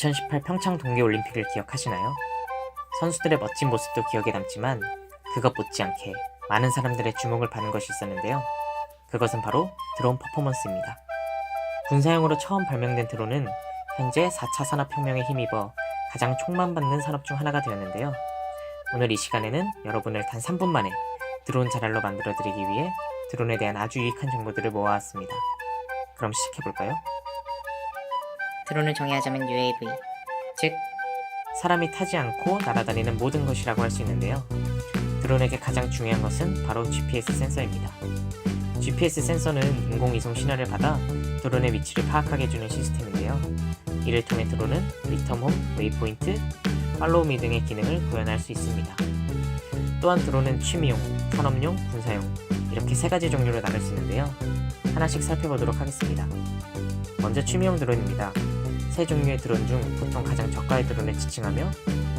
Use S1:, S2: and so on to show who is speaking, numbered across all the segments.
S1: 2018 평창 동계올림픽을 기억하시나요? 선수들의 멋진 모습도 기억에 남지만 그것 못지않게 많은 사람들의 주목을 받은 것이 있었는데요. 그것은 바로 드론 퍼포먼스입니다. 군사용으로 처음 발명된 드론은 현재 4차 산업혁명에 힘입어 가장 촉망받는 산업 중 하나가 되었는데요. 오늘 이 시간에는 여러분을 단 3분 만에 드론 자랄로 만들어드리기 위해 드론에 대한 아주 유익한 정보들을 모아왔습니다. 그럼 시작해볼까요?
S2: 드론을 정의하자면 UAV, 즉
S1: 사람이 타지 않고 날아다니는 모든 것이라고 할 수 있는데요. 드론에게 가장 중요한 것은 바로 GPS 센서입니다. GPS 센서는 인공위성 신호를 받아 드론의 위치를 파악하게 해주는 시스템인데요. 이를 통해 드론은 리턴홈, 웨이포인트, 팔로우미 등의 기능을 구현할 수 있습니다. 또한 드론은 취미용, 산업용, 군사용 이렇게 세 가지 종류로 나눌 수 있는데요. 하나씩 살펴보도록 하겠습니다. 먼저 취미용 드론입니다. 세 종류의 드론 중 보통 가장 저가의 드론을 지칭하며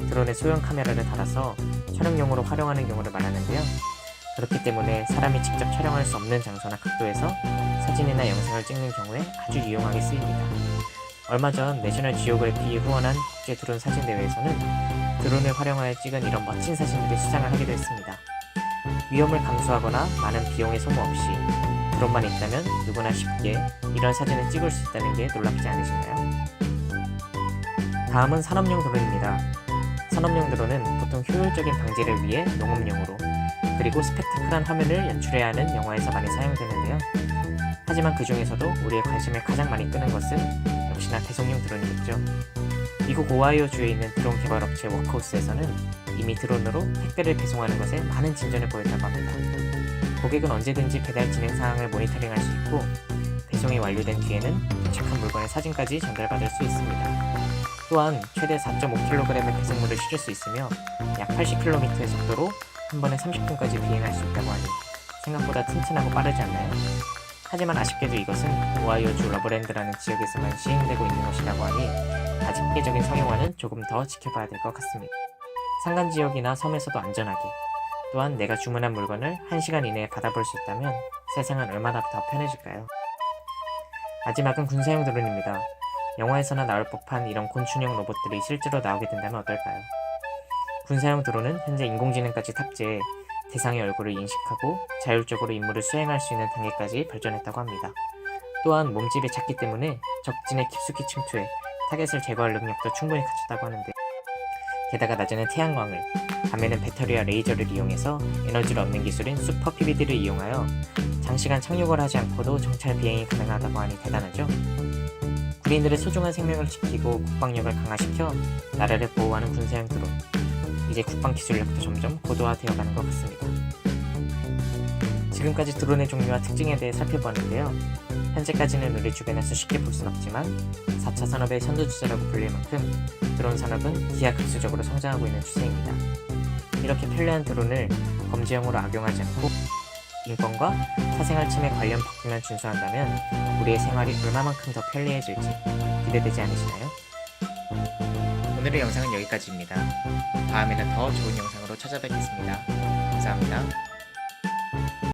S1: 드론에 소형 카메라를 달아서 촬영용으로 활용하는 경우를 말하는데요. 그렇기 때문에 사람이 직접 촬영할 수 없는 장소나 각도에서 사진이나 영상을 찍는 경우에 아주 유용하게 쓰입니다. 얼마 전 내셔널 지오그래피 후원한 국제 드론 사진 대회에서는 드론을 활용하여 찍은 이런 멋진 사진들이 수상을 하기도 했습니다. 위험을 감수하거나 많은 비용의 소모 없이 드론만 있다면 누구나 쉽게 이런 사진을 찍을 수 있다는 게 놀랍지 않으신가요? 다음은 산업용 드론입니다. 산업용 드론은 보통 효율적인 방지를 위해 농업용으로 그리고 스펙타클한 화면을 연출해야 하는 영화에서 많이 사용되는데요. 하지만 그 중에서도 우리의 관심을 가장 많이 끄는 것은 역시나 대송용 드론이겠죠. 미국 오하이오 주에 있는 드론 개발 업체 워크호스에서는 이미 드론으로 택배를 배송하는 것에 많은 진전을 보였다고 합니다. 고객은 언제든지 배달 진행 상황을 모니터링할 수 있고 배송이 완료된 뒤에는 도착한 물건의 사진까지 전달받을 수 있습니다. 또한 최대 4.5kg의 배송물을 실을 수 있으며 약 80km의 속도로 한 번에 30분까지 비행할 수 있다고 하니 생각보다 튼튼하고 빠르지 않나요? 하지만 아쉽게도 이것은 오하이오주 러버랜드라는 지역에서만 시행되고 있는 것이라고 하니 아직 세계적인 상용화는 조금 더 지켜봐야 될 것 같습니다. 산간 지역이나 섬에서도 안전하게 또한 내가 주문한 물건을 1시간 이내에 받아볼 수 있다면 세상은 얼마나 더 편해질까요? 마지막은 군사용 드론입니다. 영화에서나 나올 법한 이런 곤충형 로봇들이 실제로 나오게 된다면 어떨까요? 군사용 드론은 현재 인공지능까지 탑재해 대상의 얼굴을 인식하고 자율적으로 임무를 수행할 수 있는 단계까지 발전했다고 합니다. 또한 몸집이 작기 때문에 적진에 깊숙이 침투해 타겟을 제거할 능력도 충분히 갖췄다고 하는데 게다가 낮에는 태양광을, 밤에는 배터리와 레이저를 이용해서 에너지를 얻는 기술인 슈퍼 PBD를 이용하여 장시간 착륙을 하지 않고도 정찰 비행이 가능하다고 하니 대단하죠? 군인들의 소중한 생명을 지키고 국방력을 강화시켜 나라를 보호하는 군사용 드론. 이제 국방 기술력도 점점 고도화되어 가는 것 같습니다. 지금까지 드론의 종류와 특징에 대해 살펴보았는데요. 현재까지는 우리 주변에서 쉽게 볼 순 없지만 4차 산업의 선두주자라고 불릴 만큼 드론 산업은 기하급수적으로 성장하고 있는 추세입니다. 이렇게 편리한 드론을 범죄형으로 악용하지 않고 인권과 사생활 침해 관련 법규만 준수한다면 우리의 생활이 얼마만큼 더 편리해질지 기대되지 않으시나요? 오늘의 영상은 여기까지입니다. 다음에는 더 좋은 영상으로 찾아뵙겠습니다. 감사합니다.